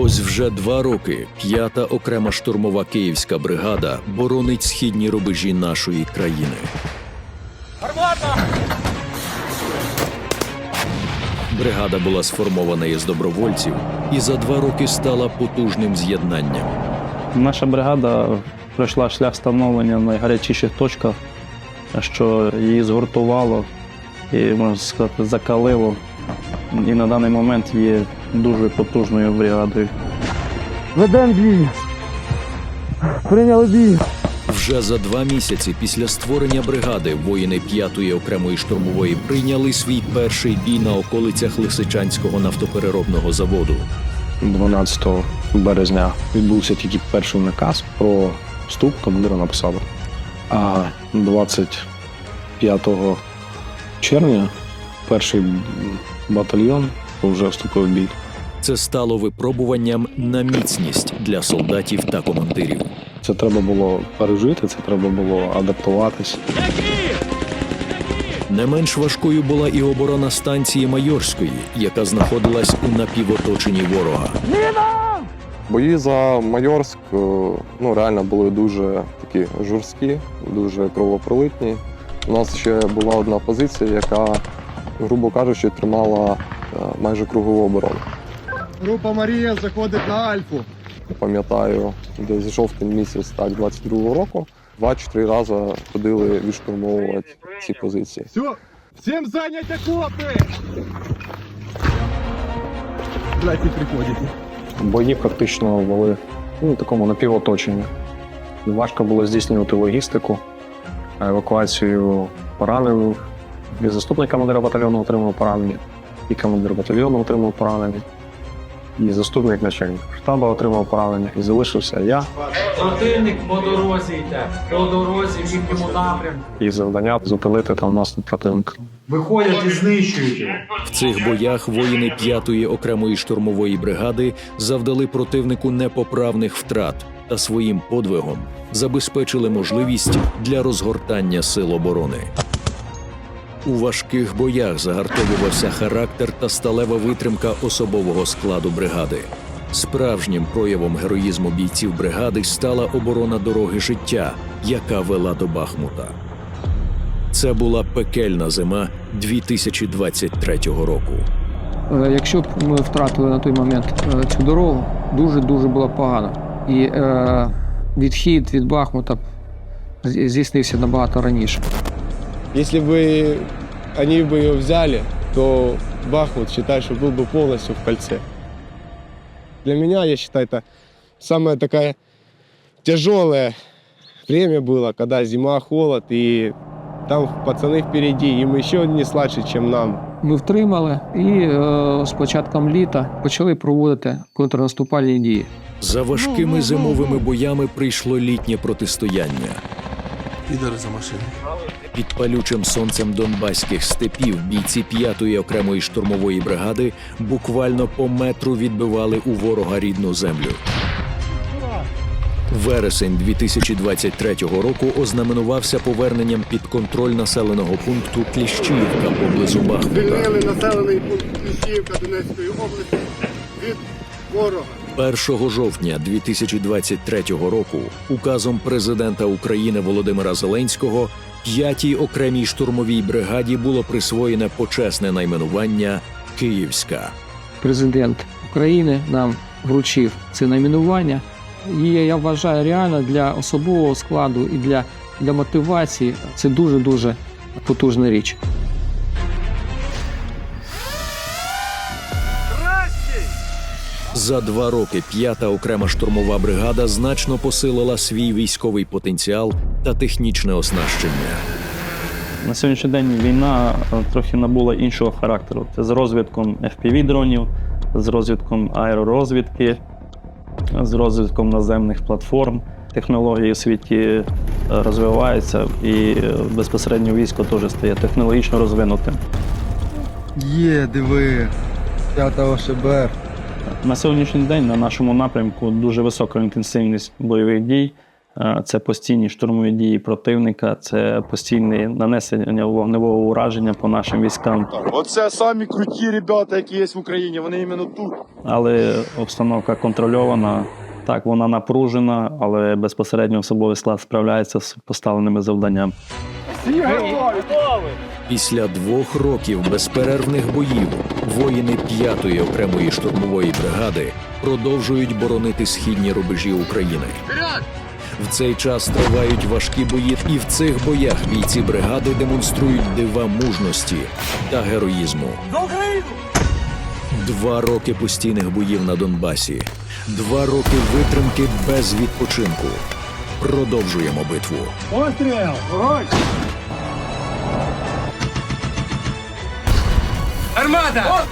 Ось вже два роки п'ята окрема штурмова київська бригада боронить східні рубежі нашої країни. Бригада була сформована із добровольців і за два роки стала потужним з'єднанням. Наша бригада пройшла шлях становлення в найгарячіших точках, що її згуртувало і, можна сказати, закалило. І на даний момент є дуже потужною бригадою. Ведем бій. Прийняли бій. Вже за два місяці після створення бригади воїни 5-ї окремої штурмової прийняли свій перший бій на околицях Лисичанського нафтопереробного заводу. 12 березня відбувся тільки перший наказ про вступ командира на посаду. А 25 червня перший батальйон вже вступив в бій. Це стало випробуванням на міцність для солдатів та командирів. Це треба було пережити, це треба було адаптуватись. Не менш важкою була і оборона станції Майорської, яка знаходилась у напівоточенні ворога. Бої за Майорськ е, ну, реально були дуже такі жорсткі, дуже кровопролитні. У нас ще була одна позиція, яка, грубо кажучи, тримала майже кругову оборону. Група Марія заходить на Альфу. Пам'ятаю, десь жовтень місяць так, 22-го року, два-чотири рази ходили відштурмовувати ці позиції. Все, всім зайняти окопи! Блядь, і приходите. Бої практично вели ну, такому напівоточенні. Важко було здійснювати логістику, евакуацію поранених. Заступник командира батальйону отримав поранення, і командир батальйону отримав поранення, і заступник начальника штабу отримав поранення, і залишився я. Противник по дорозі йде, по дорозі в їхньому напрямку. І завдання зупинити там наступ противника. Виходять і знищують. В цих боях воїни 5-ї окремої штурмової бригади завдали противнику непоправних втрат та своїм подвигом забезпечили можливість для розгортання сил оборони. У важких боях загартовувався характер та сталева витримка особового складу бригади. Справжнім проявом героїзму бійців бригади стала оборона дороги життя, яка вела до Бахмута. Це була пекельна зима 2023 року. Е, Якщо б ми втратили на той момент е, цю дорогу, дуже дуже було погано. І е, відхід від Бахмута здійснився набагато раніше. Если бы они бы ее взяли, то Бахмут, считай, что был бы полностью в кольце. Для меня, я считаю, это самое такая тяжелое время было, когда зима, холод, и там пацаны впереди, им еще не сладше, чем нам. Ми втримали і е, з початком літа почали проводити контрнаступальні дії. За важкими зимовими боями прийшло літнє протистояння. Під палючим сонцем донбаських степів бійці 5-ї окремої штурмової бригади буквально по метру відбивали у ворога рідну землю. Вересень 2023 року ознаменувався поверненням під контроль населеного пункту Кліщіївка поблизу Бахмута. Звільнили населений пункт Кліщіївка Донецької області від ворога. 1 жовтня 2023 року указом президента України Володимира Зеленського п'ятій окремій штурмовій бригаді було присвоєне почесне найменування Київська. Президент України нам вручив це найменування. І я вважаю реально для особового складу і для, для мотивації це дуже дуже потужна річ. За два роки п'ята окрема штурмова бригада значно посилила свій військовий потенціал та технічне оснащення. На сьогоднішній день війна е, трохи набула іншого характеру. Це з розвідком FPV-дронів, з розвідком аеророзвідки, з розвідком наземних платформ. Технології у світі е, розвиваються, і е, безпосередньо військо теж стає технологічно розвинутим. Є, диви. 5 ШБР. На сьогоднішній день на нашому напрямку дуже висока інтенсивність бойових дій. Е, Це постійні штурмові дії противника, це постійне нанесення вогневого ураження по нашим військам. Оце самі круті ребята, які є в Україні. Вони іменно тут. Але обстановка контрольована. Так, вона напружена, але безпосередньо особовий склад справляється з поставленими завданнями. Після двох років безперервних боїв воїни 5-ї окремої штурмової бригади продовжують боронити східні рубежі України. В цей час тривають важкі бої, і в цих боях бійці бригади демонструють дива мужності та героїзму. Два роки постійних боїв на Донбасі, два роки витримки без відпочинку. Продовжуємо битву. Армада!